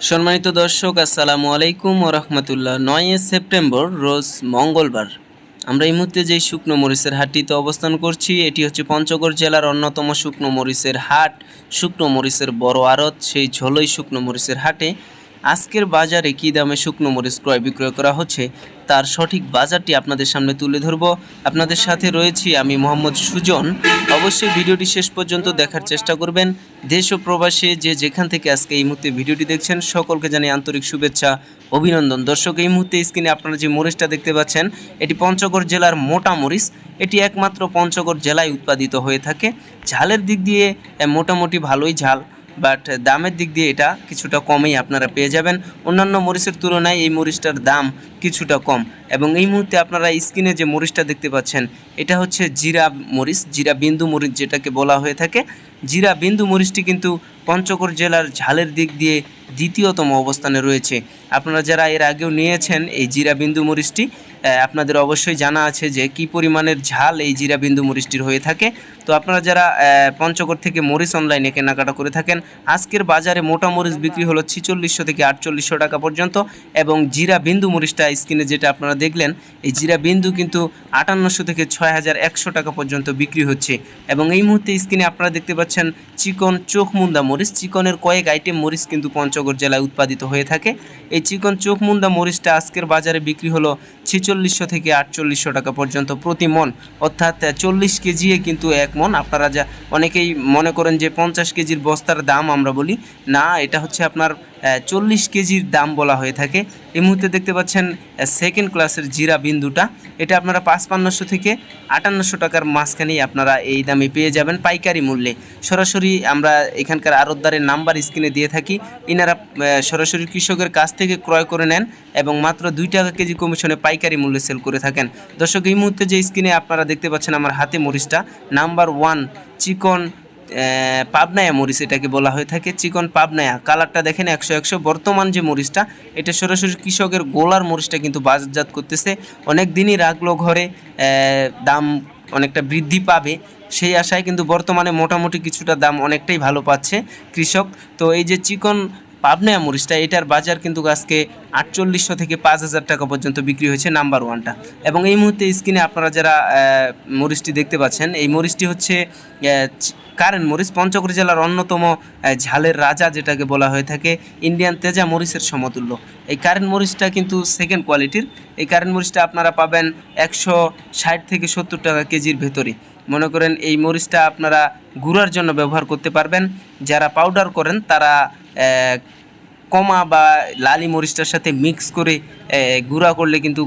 সম্মানিত দর্শক, আসসালামু আলাইকুম ওরহমতুল্লাহ নয় সেপ্টেম্বর, রোজ মঙ্গলবার। আমরা এই মুহূর্তে যে শুকনো মরিচের হাটটিতে অবস্থান করছি, এটি হচ্ছে পঞ্চগড় জেলার অন্যতম শুকনো মরিচের হাট। শুকনো মরিচের বড় আড়ত, সেই ঝোলই শুকনো মরিচের হাটে আজকের বাজারে কী দামে শুকনো মরিচ ক্রয় বিক্রয় করা হচ্ছে, তার সঠিক বাজারটি আপনাদের সামনে তুলে ধরব। আপনাদের সাথে রয়েছি আমি মোহাম্মদ সুজন। অবশ্যই ভিডিওটি শেষ পর্যন্ত দেখার চেষ্টা করবেন। দেশ ও প্রবাসে যে যেখান থেকে আজকে এই মুহূর্তে ভিডিওটি দেখছেন, সকলকে জানাই আন্তরিক শুভেচ্ছা, অভিনন্দন। দর্শক, এই মুহূর্তে স্ক্রিনে আপনারা যে মরিচটা দেখতে পাচ্ছেন, এটি পঞ্চগড় জেলার মোটা মরিচ। এটি একমাত্র পঞ্চগড় জেলায় উৎপাদিত হয়ে থাকে। ঝালের দিক দিয়ে মোটামুটি ভালোই ঝাল। বাট দামের দিক দিয়ে এটা কিছুটা কমেই আপনারা পেয়ে যাবেন। অন্যান্য মরিচের তুলনায় এই মরিচটার দাম কিছুটা কম। এবং এই মুহূর্তে আপনারা স্ক্রিনে যে মরিচটা দেখতে পাচ্ছেন, এটা হচ্ছে জিরা মরিচ, জিরা বিন্দু মরিচ যেটাকে বলা হয়ে থাকে। জিরা বিন্দু মরিচটি কিন্তু পঞ্চগড় জেলার ঝালের দিক দিয়ে দ্বিতীয়তম অবস্থানে রয়েছে। আপনারা যারা এর আগেও নিয়েছেন এই জিরা বিন্দু মরিচটি আপনাদের অবশ্যই জানা আছে যে কি পরিমাণের ঝাল এই জিরা বিন্দু মরিচটির হয়ে থাকে। তো আপনারা যারা পঞ্চগড় থেকে মরিচ অনলাইনে কেনাকাটা করে থাকেন, আজকের বাজারে মোটা মরিচ বিক্রি হলো ছিচল্লিশশো থেকে আটচল্লিশশো টাকা পর্যন্ত এবং জিরা বিন্দু মরিচটা স্ক্রিনে যেটা আপনারা দেখলেন, এই জিরা বিন্দু কিন্তু আটান্নশো থেকে ছয় হাজার একশো টাকা পর্যন্ত বিক্রি হচ্ছে। এবং এই মুহূর্তে স্ক্রিনে আপনারা দেখতে পাচ্ছেন চিকন চোখ মুন্দা মরিচ। চিকনের কয়েক আইটেম মরিচ কিন্তু পঞ্চগড় জেলায় উৎপাদিত হয়ে থাকে। এই চিকন চোখ মুন্দা মরিচটা আজকের বাজারে বিক্রি হলো ছিচল্লিশশো থেকে আটচল্লিশশো টাকা পর্যন্ত প্রতি মন। অর্থাৎ চল্লিশ কেজি কিন্তু এক মন। আপনারা যা অনেকেই মনে করেন যে পঞ্চাশ কেজির বস্তার দাম আমরা বলি, না, এটা হচ্ছে আপনার চল্লিশ কেজির দাম বলা হয়ে থাকে। এই মুহূর্তে দেখতে পাচ্ছেন সেকেন্ড ক্লাসের জিরা বিন্দুটা। এটা আপনারা পাঁচপান্নশো থেকে আটান্নশো টাকার মাঝখানেই আপনারা এই দামে পেয়ে যাবেন পাইকারি মূল্যে। সরাসরি আমরা এখানকার আড়তদারের নাম্বার স্ক্রিনে দিয়ে থাকি। ইনারা সরাসরি কৃষকের কাছ থেকে ক্রয় করে নেন এবং মাত্র দুই টাকা কেজি কমিশনে পাইকারি মূল্যে সেল করে থাকেন। দর্শক, এই মুহূর্তে যে স্ক্রিনে আপনারা দেখতে পাচ্ছেন আমার হাতে মরিচটা নাম্বার ওয়ান চিকন পাবনায়া মরিচ এটাকে বলা হয়ে থাকে। চিকন পাবনায়া কালারটা দেখেন একশো একশো। বর্তমান যে মরিচটা, এটা সরাসরি কৃষকের গোলার মরিচটা কিন্তু বাজারজাত করতেছে। অনেক দিনই রাখল ঘরে দাম অনেকটা বৃদ্ধি পাবে। সেই আশায় কিন্তু বর্তমানে মোটামুটি কিছুটা দাম অনেকটাই ভালো পাচ্ছে কৃষক। তো এই যে চিকন পাবনায়া মরিচটা এটার বাজার কিন্তু আজকে আটচল্লিশশো থেকে পাঁচ হাজার টাকা পর্যন্ত বিক্রি হয়েছে নাম্বার ওয়ানটা। এবং এই মুহূর্তে স্ক্রিনে আপনারা যারা মরিচটি দেখতে পাচ্ছেন, এই মরিচটি হচ্ছে কারেন্ট মরিচ, পঞ্চগড় জেলার অন্যতম ঝালের রাজা যেটাকে বলা হয়ে থাকে, ইন্ডিয়ান তেজা মরিচের সমতুল্য। এই কারেন্ট মরিচটা কিন্তু সেকেন্ড কোয়ালিটির এই কারেন্ট মরিচটা আপনারা পাবেন একশো ষাট থেকে সত্তর টাকা কেজির ভেতরে। মনে করেন এই মরিচটা আপনারা গুঁড়ার জন্য ব্যবহার করতে পারবেন। যারা পাউডার করেন, তারা কমা বা লালি মরিচটার সাথে মিক্স করে গুঁড়া করলে কিন্তু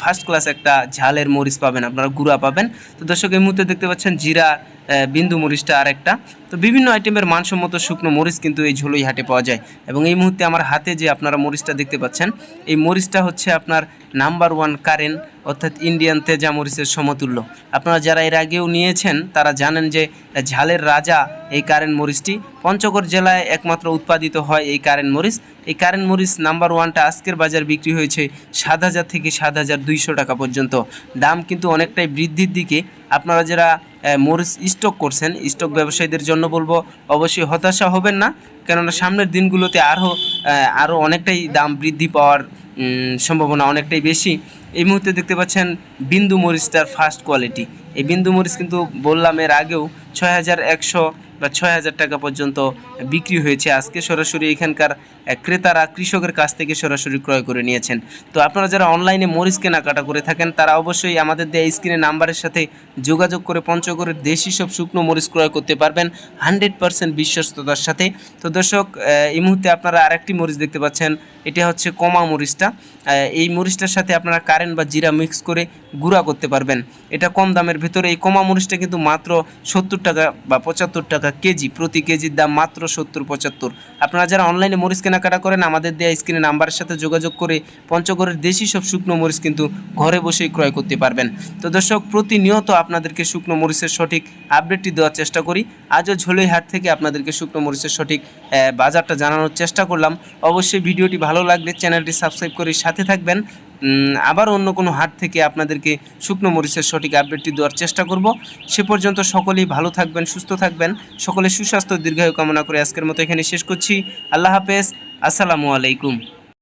ফার্স্ট ক্লাস একটা ঝালের মরিচ পাবেন, আপনারা গুঁড়া পাবেন। তো দর্শক, এই মুহূর্তে দেখতে পাচ্ছেন জিরা বিন্দু মরিচটা আর একটা তো বিভিন্ন আইটেমের মানসম্মত শুকনো মরিচ কিন্তু এই ঝোলই হাটে পাওয়া যায়। এবং এই মুহূর্তে আমার হাতে যে আপনারা মরিচটা দেখতে পাচ্ছেন, এই মরিচটা হচ্ছে আপনার নাম্বার ওয়ান কারেন্ট অর্থাৎ ইন্ডিয়ান তেজা মরিচের সমতুল্য। আপনারা যারা এর আগেও নিয়েছেন, তারা জানেন যে ঝালের রাজা এই কারেন্ট মরিচটি। পঞ্চগড় জেলায় একমাত্র উৎপাদিত হয় এই কারেন্ট মরিচ। এই কারেন্ট মরিচ নাম্বার ওয়ানটা আজকের বাজার বিক্রি হয়েছে সাত হাজার থেকে সাত হাজার দুইশো টাকা পর্যন্ত। দাম কিন্তু অনেকটাই বৃদ্ধির দিকে। আপনারা যারা মরিচ স্টক করছেন, স্টক ব্যবসায়ীদের জন্য বলব, অবশ্যই হতাশা হবেন না। কেননা সামনের দিনগুলোতে আরও আরও অনেকটাই দাম বৃদ্ধি পাওয়ার সম্ভাবনা অনেকটাই বেশি। এই মুহূর্তে দেখতে পাচ্ছেন বিন্দু মরিচটার ফার্স্ট কোয়ালিটি এই বিন্দু মরিচ কিন্তু বললাম এর আগেও ছয় হাজার একশো বা ছয় হাজার টাকা পর্যন্ত বিক্রি হয়েছে। আজকে সরাসরি এখানকার ক্রেতারা, কৃষকের কাছ থেকে সরাসরি ক্রয় করে নিয়েছেন। তো আপনারা যারা অনলাইনে মরিচ কেনাকাটা করে থাকেন, তারা অবশ্যই আমাদের দেওয়া স্ক্রিনে নাম্বারের সাথে যোগাযোগ করে পঞ্চগড়ের দেশি সব শুকনো মরিচ ক্রয় করতে পারবেন হান্ড্রেড পার্সেন্ট বিশ্বস্ততার সাথে। তো দর্শক এই মুহূর্তে আপনারা আরেকটি মরিচ দেখতে পাচ্ছেন, এটা হচ্ছে কমা মরিচটা। এই মরিচটার সাথে আপনারা কারেন্ট বা জিরা মিক্স করে গুঁড়া করতে পারবেন। এটা কম দামের ভিতরে এই কমা মরিচটা কিন্তু মাত্র সত্তর টাকা বা পঁচাত্তর টাকা কেজি, প্রতি কেজির দাম মাত্র সত্তর, পঁচাত্তর। আপনারা যারা অনলাইনে মরিচ কেনাকাটা করেন, আমাদের দেওয়া স্ক্রিনে নাম্বারের সাথে যোগাযোগ করে পঞ্চগড়ের দেশি সব শুকনো মরিচ কিন্তু ঘরে বসেই ক্রয় করতে পারবেন। তো দর্শক, প্রতিনিয়ত আপনাদেরকে শুকনো মরিচের সঠিক আপডেটটি দেওয়ার চেষ্টা করি। আজও ঝোলই হাট থেকে আপনাদেরকে শুকনো মরিচের সঠিক বাজারটা জানানোর চেষ্টা করলাম। অবশ্যই ভিডিওটি ভালো লাগলে চ্যানেলটি সাবস্ক্রাইব করে সাথে থাকবেন। আবার অন্য কোনো হাট থেকে আপনাদেরকে শুকনো মরিচের সঠিক আপডেটটি দেওয়ার চেষ্টা করব। সে পর্যন্ত সকলেই ভালো থাকবেন, সুস্থ থাকবেন। সকলে সুস্বাস্থ্য, দীর্ঘায়ু কামনা করে আজকের মতো এখানে শেষ করছি। আল্লাহ হাফেজ। আসসালামু আলাইকুম।